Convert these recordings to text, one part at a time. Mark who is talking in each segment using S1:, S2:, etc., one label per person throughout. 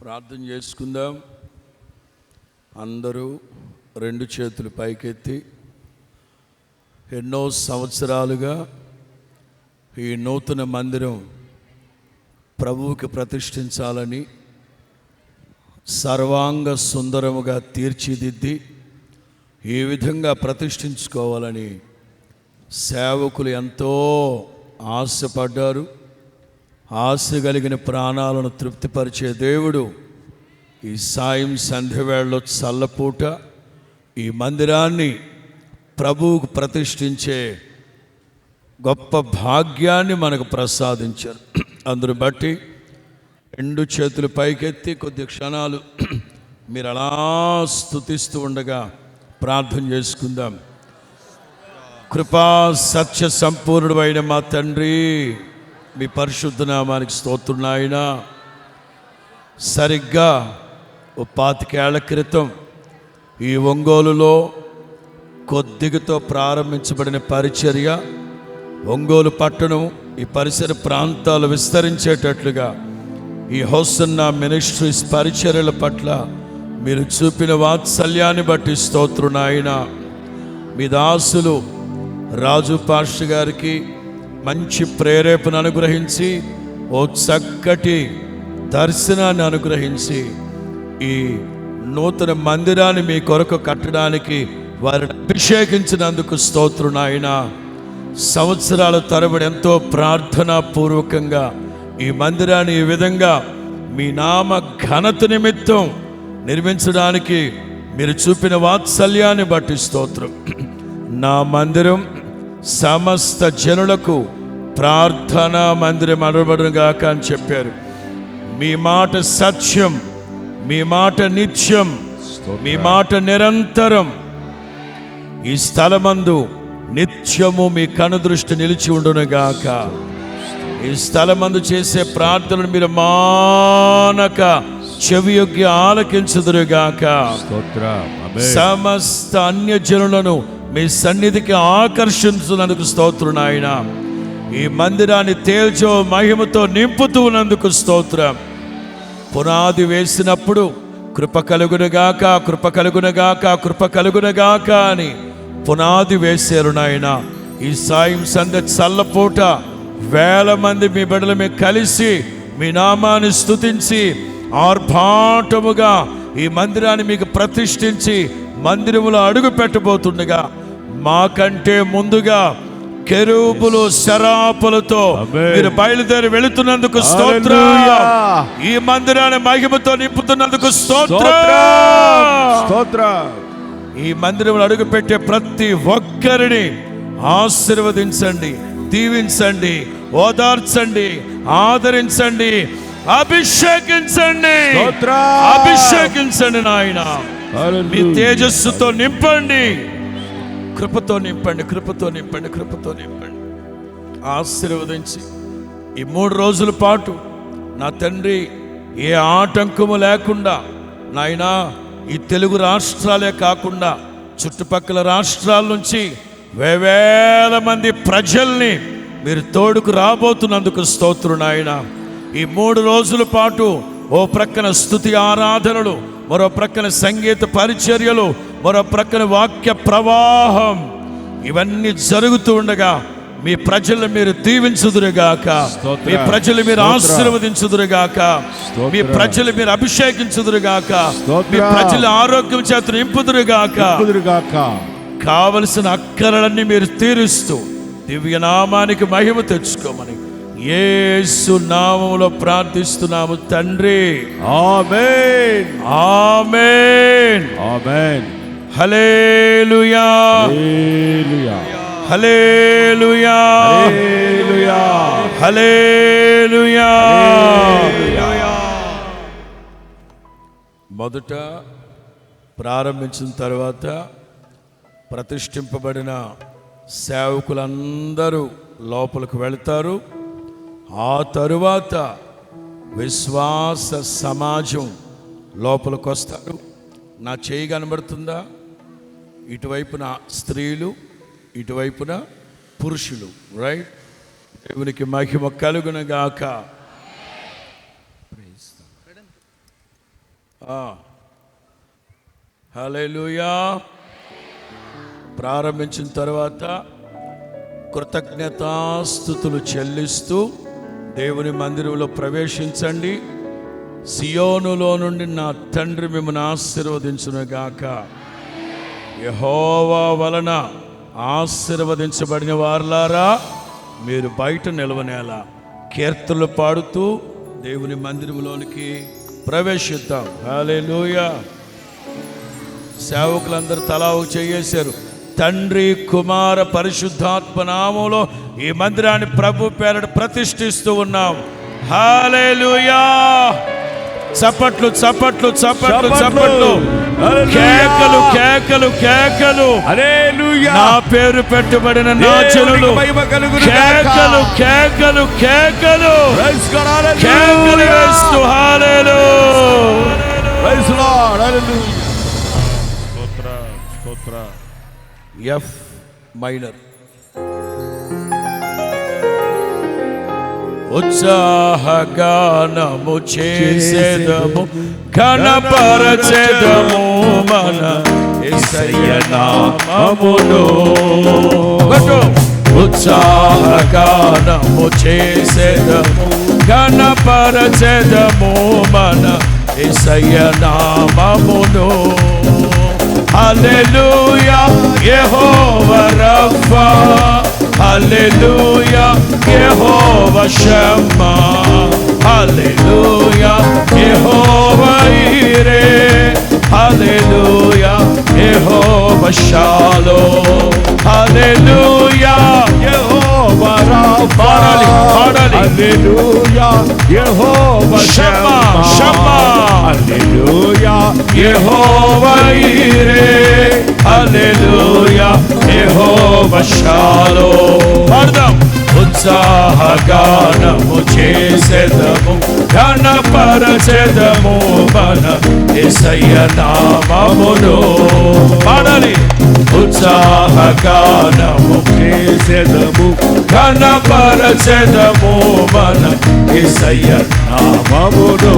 S1: ప్రార్థన చేసుకుందాం. అందరూ రెండు చేతులు పైకెత్తి ఎన్నో సంవత్సరాలుగా ఈ నూతన మందిరం ప్రభువుకి ప్రతిష్ఠించాలని సర్వాంగ సుందరముగా తీర్చిదిద్ది ఈ విధంగా ప్రతిష్ఠించుకోవాలని సేవకులు ఎంతో ఆశపడ్డారు. ఆశ కలిగిన ప్రాణాలను తృప్తిపరిచే దేవుడు ఈ సాయం సంధ్యవేళలో చల్లపూట ఈ మందిరాన్ని ప్రభువుకు ప్రతిష్ఠించే గొప్ప భాగ్యాన్ని మనకు ప్రసాదించారు. అందును బట్టి రెండు చేతులు పైకెత్తి కొద్ది క్షణాలు మీరు అలా స్థుతిస్తూ ఉండగా ప్రార్థన చేసుకుందాం. కృపా సత్య సంపూర్ణుడు అయిన మా తండ్రి. మీ పరిశుద్ధ నామానికి స్తోత్రున్నాయన సరిగ్గా ఓ పాతికేళ్ళ క్రితం ఈ ఒంగోలులో కొద్దిగతో ప్రారంభించబడిన పరిచర్య ఒంగోలు పట్టణం ఈ పరిసర ప్రాంతాలు విస్తరించేటట్లుగా ఈ హోసన్న మినిస్ట్రీస్ పరిచర్యల పట్ల మీరు చూపిన వాత్సల్యాన్ని బట్టి స్తోత్రునాయన మీ దాసులు రాజు పాష గారికి మంచి ప్రేరేపణ అనుగ్రహించి ఓ చక్కటి దర్శనాన్ని అనుగ్రహించి ఈ నూతన మందిరాన్ని మీ కొరకు కట్టడానికి వారిని అభిషేకించినందుకు స్తోత్రు నాయన. సంవత్సరాల తరబడి ఎంతో ప్రార్థనాపూర్వకంగా ఈ మందిరాన్ని ఈ విధంగా మీ నామ ఘనత నిమిత్తం నిర్మించడానికి మీరు చూపిన వాత్సల్యాన్ని బట్టి స్తోత్రం. నా మందిరం సమస్త జనులకు ప్రార్థనా మందిరం అనబడుగాక అని చెప్పారు. మీ మాట సత్యం మీ మాట నిత్యం మీ మాట నిరంతరం. ఈ స్థలమందు నిత్యము మీ కనుదృష్టి నిలిచి ఉండునుగాక ఈ స్థలమందు చేసే ప్రార్థనలు మీరు మానక చెవి యొగ్గి ఆలకించుదురుగాక. సమస్త అన్యజనులను మీ సన్నిధికి ఆకర్షించున్నందుకు స్తోత్రం నాయన. ఈ మందిరాన్ని తేల్చో మహిమతో నింపుతూ ఉన్నందుకు స్తోత్రం. పునాది వేసినప్పుడు కృప కలుగునగాక కృప కలుగునగాక కృప కలుగునగాక అని పునాది వేశారు నాయన. ఈ సాయం సంద చల్లపూట వేల మంది మీ బిడ్డల మీద కలిసి మీ నామాన్ని స్తుతించి ఆర్భాటముగా ఈ మందిరాన్ని మీకు ప్రతిష్ఠించి మందిరములో అడుగు పెట్టబోతుండగా మాకంటే ముందుగా కెరూబులు శరాపులతో. మీరు బయలుదేరి వెళుతున్నందుకు స్తోత్రం. ఈ మందిరాన్ని మహిమతో నింపుతున్నందుకు
S2: స్తోత్రం
S1: స్తోత్రం ఈ మందిరంలో అడుగుపెట్టే ప్రతి ఒక్కరిని ఆశీర్వదించండి దీవించండి ఓదార్చండి ఆదరించండి అభిషేకించండి. అభిషేకించండి నాయన మీ. తేజస్సుతో నింపండి కృపతో నింపండి కృపతో నింపండి కృపతో నింపండి. ఆశీర్వదించి ఈ మూడు రోజుల పాటు నా తండ్రి ఏ ఆటంకము లేకుండా నాయనా ఈ తెలుగు రాష్ట్రాలే కాకుండా చుట్టుపక్కల రాష్ట్రాల నుంచి వేవేల మంది ప్రజల్ని మీరు తోడుకు రాబోతున్నందుకు స్తోత్రు నాయన. ఈ మూడు రోజుల పాటు ఓ ప్రక్కన స్థుతి ఆరాధనలు మరో ప్రక్కన సంగీత పరిచర్యలు మరో ప్రక్కన వాక్య ప్రవాహం. ఇవన్నీ జరుగుతూ ఉండగా మీ ప్రజలు మీరు దీవించుదురుగాక. మీ ప్రజలు మీరు. ఆశీర్వదించుదురుగాక. మీ ప్రజలు మీరు అభిషేకించుదురుగాక. మీ ప్రజల ఆరోగ్యం చేత నింపుదురుగాక. కావలసిన అక్కరలన్నీ మీరు తీరుస్తూ దివ్యనామానికి మహిమ తెచ్చుకోమని యేసు నామములో ప్రార్థిస్తున్నాము తండ్రి.
S2: ఆమేన్.
S1: ఆమేన్.
S2: ఆమేన్.
S1: హల్లెలూయా.
S2: హల్లెలూయా.
S1: హల్లెలూయా.
S2: హల్లెలూయా.
S1: హల్లెలూయా. మొదట ప్రారంభించిన తర్వాత ప్రతిష్ఠింపబడిన సేవకులందరూ లోపలికి వెళ్తారు. ఆ తరువాత విశ్వాస సమాజం లోపలికి వస్తారు నా చేయి కనబడుతుందా? ఇటువైపున స్త్రీలు ఇటువైపున పురుషులు రైట్ దేవునికి మహిమ కలుగునగాక. హలోయా ప్రారంభించిన తర్వాత కృతజ్ఞతాస్థుతులు చెల్లిస్తూ దేవుని మందిరంలో ప్రవేశించండి. సియోనులో నుండి నా తండ్రి మిమ్మల్ని ఆశీర్వదించునుగాక. యహోవా వలన ఆశీర్వదించబడిన వారులారా మీరు బయట నిలవనేలా కీర్తనలు పాడుతూ దేవుని మందిరంలోనికి ప్రవేశిద్దాం. హల్లెలూయా. సేవకులందరూ తలా ఒక చేయేశారు. తండ్రి కుమార పరిశుద్ధాత్మ నామంలో ఈ మందిరాన్ని ప్రభు పేరట ప్రతిష్ఠిస్తూ ఉన్నాం. హాలేలుయా చప్పట్లు చప్పట్లు చప్పట్లు చప్పట్లు.
S2: హల్లెలూయా.
S1: కేకలు కేకలు కేకలు.
S2: హల్లెలూయా.
S1: నా పేరు పెట్టుబడిన నా జనులు. కేకలు. కేకలు కేకలు. కేకలు వేస్తూ హాలేలు
S2: స్తోత్ర స్తోత్ర.
S1: ఎఫ్ మైనర్ ఉత్సాహగానము చేసేదము ఘనపరచెదము. మన యేసయ్య నామములో కొట్టు. ఉత్సాహగానము చేసేదము ఘనపరచెదము మన యేసయ్య నామములో హల్లెలూయా యెహోవా రఫా హల్లెలూయా యెహోవా షమ్మా హల్లెలూయా యెహోవా ఈరే షాలో హల్లెలూయా
S2: యెహోవా రాఫా
S1: పాడాలి, పాడాలి.
S2: హల్లెలూయా యెహోవా
S1: షమ్మా, షమ్మా.
S2: హల్లెలూయా
S1: యెహోవా ఈరే హల్లెలూయా యెహోవా షాలో పాడదాం ఉత్సాహగానము చేసేదము ఘనపరచెదము మన ఎసయ్య నామములో. పాడాలి. ఉత్సాహగానము
S2: చేసేదము
S1: ఘనపరచెదము మన ఎసయ్య
S2: నామములో.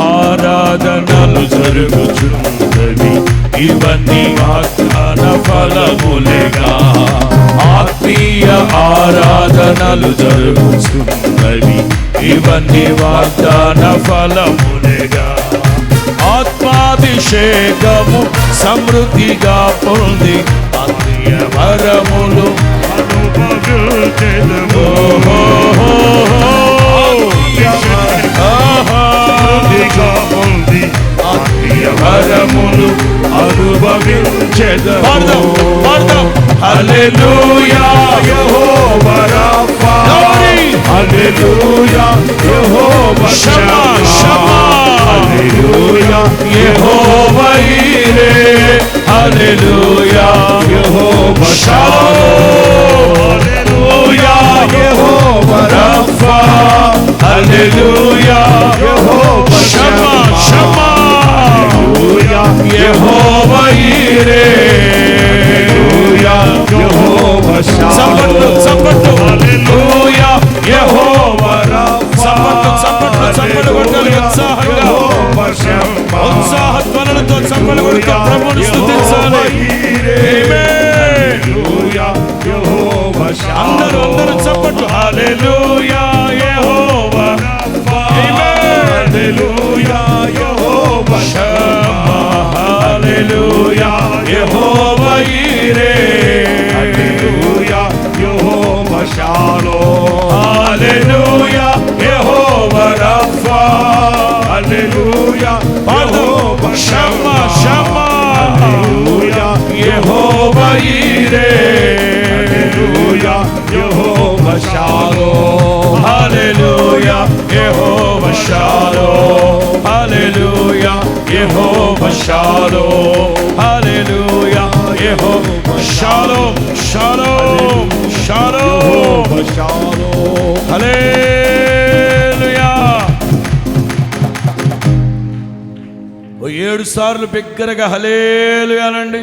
S1: ఆరాధనలు జరుగుచున్నవి ఇవన్నీ వాగ్దాన ఫలములేగా. ఆత్మీయ ఆరాధనలు జరుగుచున్నవి ఇవన్నీ వాగ్దాన ఫలములేగా. ఆత్మాభిషేకము సమృద్ధిగా పొంది ఆత్మీయ వరములు వరములు అనుభవించెదము హల్లెలూయా
S2: యెహోవా రాఫా. హల్లెలూయా యెహోవా
S1: షమ్మా, షమ్మా.
S2: హల్లెలూయా
S1: యెహోవా ఈరే. హల్లెలూయా
S2: యెహోవా
S1: షాలోమ్ హల్లెలూయా
S2: యెహోవా
S1: రఫా. హల్లెలూయా
S2: యెహోవా హల్లెలూయా
S1: యెహోవా ఈరే
S2: యెహోవా
S1: చప్పట్లు చప్పట్లు హల్లెలూయా యెహోవా చప్పట్లు చప్పట్లు చప్పట్లు కొట్టాలి ఉత్సాహంగా ఉత్సాహ ధ్వనులతో చప్పలు కొడుతూ ప్రభుని స్తుతించాలి. అందరూ అందరూ చప్పట్లు హల్లెలూయా హల్లెలూయా యెహోవా ఈరే హల్లెలూయా యెహోవా రఫా పాడదాం. షమ్మా షమ్మా. యెహోవా ఈరే. హల్లెలూయా యెహోవా షాలో. హల్లెలూయా యెహోవా షాలోమ్ హల్లెలూయా యెహోవా షాలోమ్ Shalom, shalom, shalom. Hallelujah. ఏడు సార్లు బిగ్గరగా హలేలుయానండి